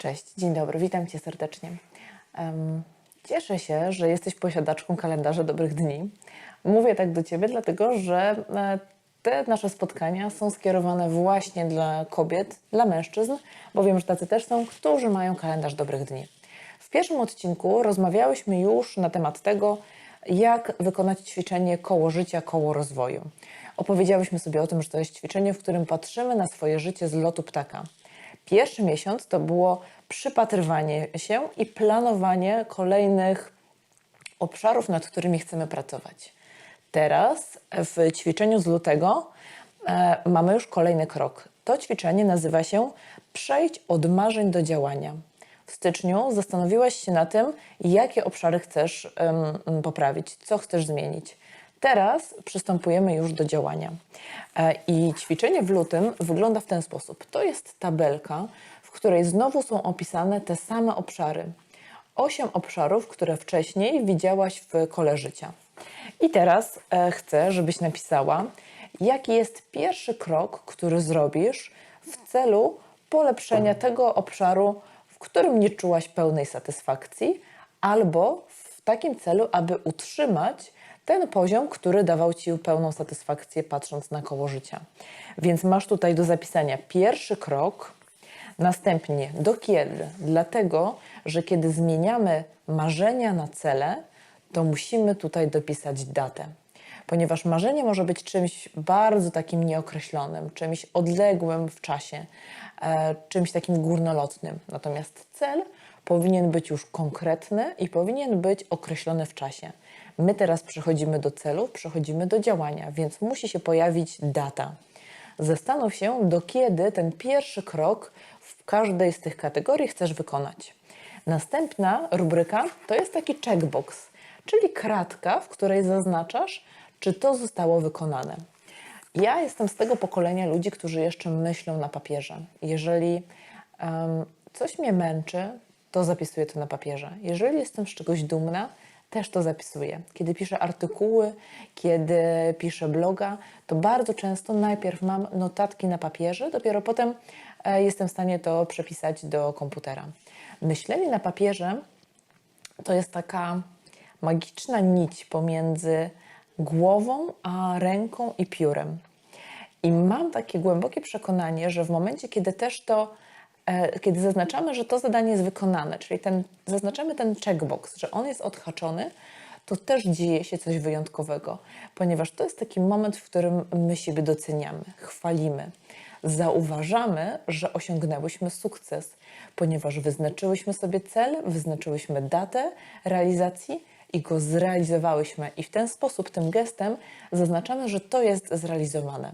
Cześć, dzień dobry, witam Cię serdecznie. Cieszę się, że jesteś posiadaczką kalendarza dobrych dni. Mówię tak do Ciebie, dlatego że e, te nasze spotkania są skierowane właśnie dla kobiet, dla mężczyzn, bo wiem, że tacy też są, którzy mają kalendarz dobrych dni. W pierwszym odcinku rozmawiałyśmy już na temat tego, jak wykonać ćwiczenie koło życia, koło rozwoju. Opowiedziałyśmy sobie o tym, że to jest ćwiczenie, w którym patrzymy na swoje życie z lotu ptaka. Pierwszy miesiąc to było przypatrywanie się i planowanie kolejnych obszarów, nad którymi chcemy pracować. Teraz w ćwiczeniu z lutego e, mamy już kolejny krok. To ćwiczenie nazywa się Przejdź od marzeń do działania. W styczniu zastanowiłaś się na tym, jakie obszary chcesz poprawić, co chcesz zmienić. Teraz przystępujemy już do działania. E, I ćwiczenie w lutym wygląda w ten sposób. To jest tabelka, w której znowu są opisane te same obszary. Osiem obszarów, które wcześniej widziałaś w kole życia. I teraz e, chcę, żebyś napisała, jaki jest pierwszy krok, który zrobisz w celu polepszenia tego obszaru, w którym nie czułaś pełnej satysfakcji, albo w takim celu, aby utrzymać ten poziom, który dawał ci pełną satysfakcję patrząc na koło życia. Więc masz tutaj do zapisania pierwszy krok, następnie do kiedy? Dlatego, że kiedy zmieniamy marzenia na cele, to musimy tutaj dopisać datę. Ponieważ marzenie może być czymś bardzo takim nieokreślonym, czymś odległym w czasie, e, czymś takim górnolotnym. Natomiast cel powinien być już konkretny i powinien być określony w czasie. My teraz przechodzimy do celów, przechodzimy do działania, więc musi się pojawić data. Zastanów się, do kiedy ten pierwszy krok w każdej z tych kategorii chcesz wykonać. Następna rubryka to jest taki checkbox, czyli kratka, w której zaznaczasz, czy to zostało wykonane. Ja jestem z tego pokolenia ludzi, którzy jeszcze myślą na papierze. Jeżeli em, coś mnie męczy, to zapisuję to na papierze. Jeżeli jestem z czegoś dumna, też to zapisuję. Kiedy piszę artykuły, kiedy piszę bloga, to bardzo często najpierw mam notatki na papierze, dopiero potem e, jestem w stanie to przepisać do komputera. Myślenie na papierze to jest taka magiczna nić pomiędzy głową a ręką i piórem. I mam takie głębokie przekonanie, że w momencie, kiedy też to, kiedy zaznaczamy, że to zadanie jest wykonane, czyli ten, zaznaczamy ten checkbox, że on jest odhaczony, to też dzieje się coś wyjątkowego, ponieważ to jest taki moment, w którym my siebie doceniamy, chwalimy. Zauważamy, że osiągnęłyśmy sukces, ponieważ wyznaczyłyśmy sobie cel, wyznaczyłyśmy datę realizacji i go zrealizowałyśmy. I w ten sposób, tym gestem, zaznaczamy, że to jest zrealizowane.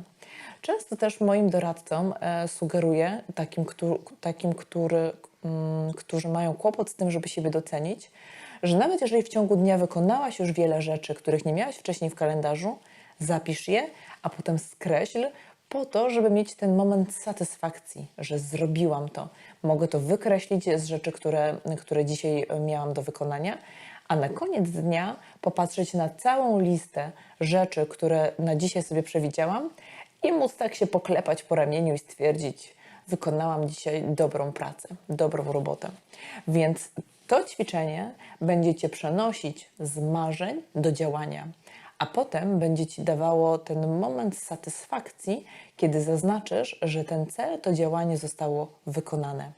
Często też moim doradcom e, sugeruję, takim, któ- takim który, mm, którzy mają kłopot z tym, żeby siebie docenić, że nawet jeżeli w ciągu dnia wykonałaś już wiele rzeczy, których nie miałaś wcześniej w kalendarzu, zapisz je, a potem skreśl po to, żeby mieć ten moment satysfakcji, że zrobiłam to. Mogę to wykreślić z rzeczy, które, które dzisiaj miałam do wykonania, a na koniec dnia popatrzeć na całą listę rzeczy, które na dzisiaj sobie przewidziałam i móc tak się poklepać po ramieniu i stwierdzić, wykonałam dzisiaj dobrą pracę, dobrą robotę. Więc to ćwiczenie będzie Cię przenosić z marzeń do działania, a potem będzie Ci dawało ten moment satysfakcji, kiedy zaznaczysz, że ten cel, to działanie zostało wykonane.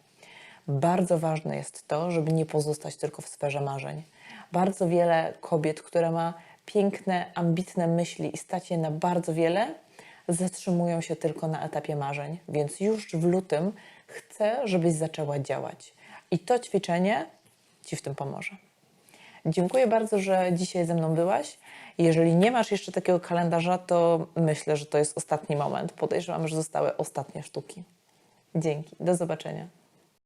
Bardzo ważne jest to, żeby nie pozostać tylko w sferze marzeń. Bardzo wiele kobiet, które ma piękne, ambitne myśli i stać je na bardzo wiele, zatrzymują się tylko na etapie marzeń. Więc już w lutym chcę, żebyś zaczęła działać. I to ćwiczenie Ci w tym pomoże. Dziękuję bardzo, że dzisiaj ze mną byłaś. Jeżeli nie masz jeszcze takiego kalendarza, to myślę, że to jest ostatni moment. Podejrzewam, że zostały ostatnie sztuki. Dzięki. Do zobaczenia.